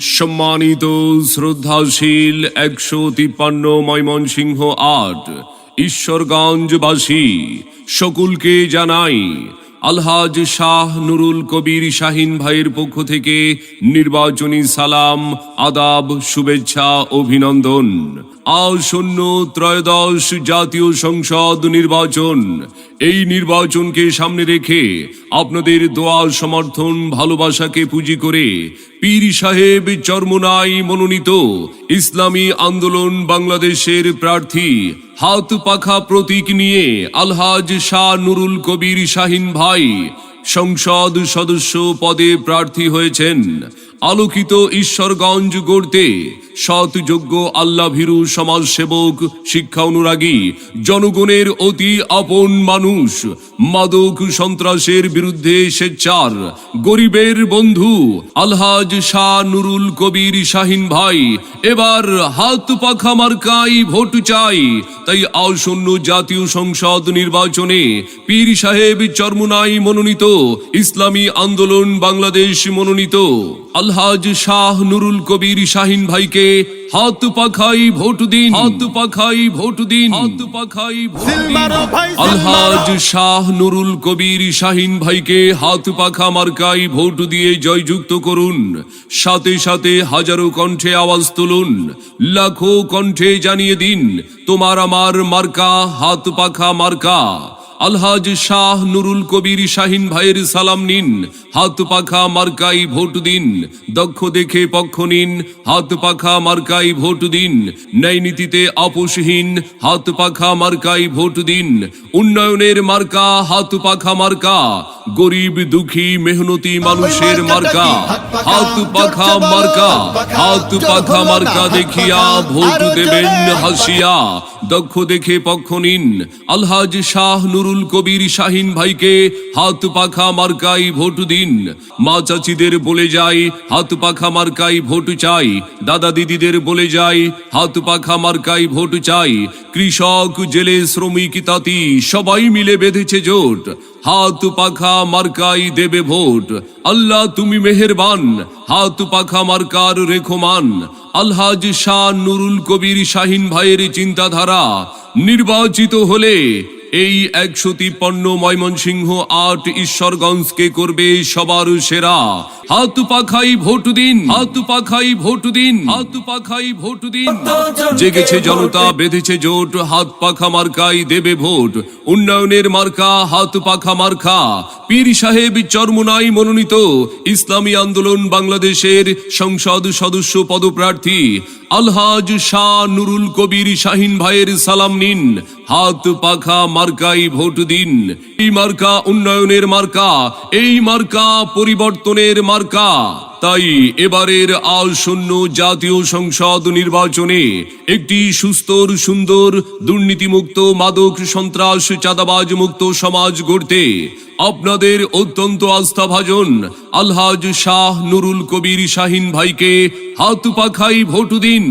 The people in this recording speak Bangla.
সম্মানিত, শ্রদ্ধাশীল একশো তিপ্পান্ন ময়মনসিংহ আট, ঈশ্বরগঞ্জবাসী, সকলকে জানাই আলহাজ শাহ নুরুল কবির শাহিন ভাইয়ের পক্ষ থেকে নির্বাচনী সালাম, আদাব, শুভেচ্ছা, অভিনন্দন। আসন্ন ত্রয়োদশ জাতীয় সংসদ নির্বাচন। এই নির্বাচনকে সামনে রেখে আপনাদের দোয়া সমর্থন, ভালোবাসাকে পুঁজি করে পীর সাহেব চর্মনাই মনোনীত ইসলামী আন্দোলন বাংলাদেশের প্রার্থী, হাত পাখা প্রতীক নিয়ে আলহাজ শাহ নুরুল কবির শাহিন ভাই সংসদ সদস্য পদে প্রার্থী হয়েছেন। আলোকিত ঈশ্বরগঞ্জ গড়তে সৎযোগ্য আল্লাহ ভীরু সমাজসেবক, শিক্ষা অনুরাগী, জনগণের অতি আপন মানুষ, মাদক সন্ত্রাসের বিরুদ্ধে স্বেচ্ছার, গরিবের বন্ধু, আলহাজ শাহ নুরুল কবির শাহিন ভাই, এবার হাত পাখা মার্কাই ভোট চাই, তাই আসন্ন জাতীয় সংসদ নির্বাচনে পীর সাহেব চরমুনাই মনোনীত, ইসলামী আন্দোলন বাংলাদেশ মনোনীত আলহাজ শাহ নুরুল কবির শাহিন ভাইকে হাত পাখাই ভোট দিন। হাত পাখাই ভোট দিন। হাত পাখাই আলহাজ শাহ নুরুল কবির শাহিন ভাইকে হাত পাখা মার্কাই ভোট দিয়ে জয়যুক্ত করুন। সাথে সাথে হাজারো কণ্ঠে আওয়াজ তুলুন। লাখো কণ্ঠে জানিয়ে দিন তোমার আমার মার্কা হাত পাখা মার্কা। আলহাজ শাহ নুরুল কবির শাহিন ভাইয়ের সালাম নিন। হাত পাখা মার্কাই ভোট দিন। দক্ষ দেখে পক্ষ নিন। হাত পাখা মার্কাই ভোট দিন। ন্যায় নীতিতে আপোষহীন। হাত পাখা মার্কাই ভোট দিন। উন্নয়নের মার্কা হাত পাখা মার্কা। গরিব দুঃখী মেহনতি মানুষের মার্কা হাত পাখা মার্কা। হাত পাখা মার্কা দেখিয়া ভোট দেবেন হাসিয়া। দক্ষ দেখে পক্ষ নিন। আলহাজ শাহ নুরুল কবির শাহিন ভাইকে হাত পাখা মার্কাই ভোট দিন। মা চাচিদের বলে যাই হাত পাখা মার্কাই ভোট চাই। দাদা দিদিদের বলে যাই হাত পাখা মার্কাই ভোট চাই। কৃষক, জেলে শ্রমিক, তাঁতি সবাই মিলে বেঁধেছে জোট। হাত পাখা মার্কাই দেবে ভোট। আল্লাহ তুমি মেহেরবান। হাত পাখা মার্কার রেখমান আলহাজ শাহ নুরুল কবির শাহিন ভাইয়ের চিন্তাধারা নির্বাচিত হলে এই একশো তিপ্পান্ন ময়মনসিংহ আট ঈশ্বরগঞ্জকে করবে সবার সেরা। হাত পাখাই ভোট দিন, হাত পাখাই ভোট দিন, হাত পাখাই ভোট দিন। জেগেছে জনতা, বেঁধেছে জোট, হাত পাখা মার্কাই দেবে ভোট। উন্নয়নের মার্কা, হাত পাখা মার্কা। পীর সাহেব চরমুনাই মনোনীত, ইসলামী আন্দোলন বাংলাদেশের সংসদ সদস্য পদপ্রার্থী। আলহাজ শাহ নুরুল কবির শাহিন ভাইয়ের সালাম নিন, হাত পাখা মার্কাই ভোট দিন। এই মার্কা উন্নয়নের মার্কা, এই মার্কা পরিবর্তনের মার্কা। তাই এবারের আসন্ন জাতীয় সংসদ নির্বাচনে একটি সুস্থর, সুন্দর, দুর্নীতিমুক্ত, মাদক সন্ত্রাস, চাঁদাবাজ মুক্ত সমাজ গড়তে আপনাদের অত্যন্ত আস্থাভাজন আলহাজ শাহ নুরুল কবির শাহিন ভাইকে হাত পাখাই ভোট দিন।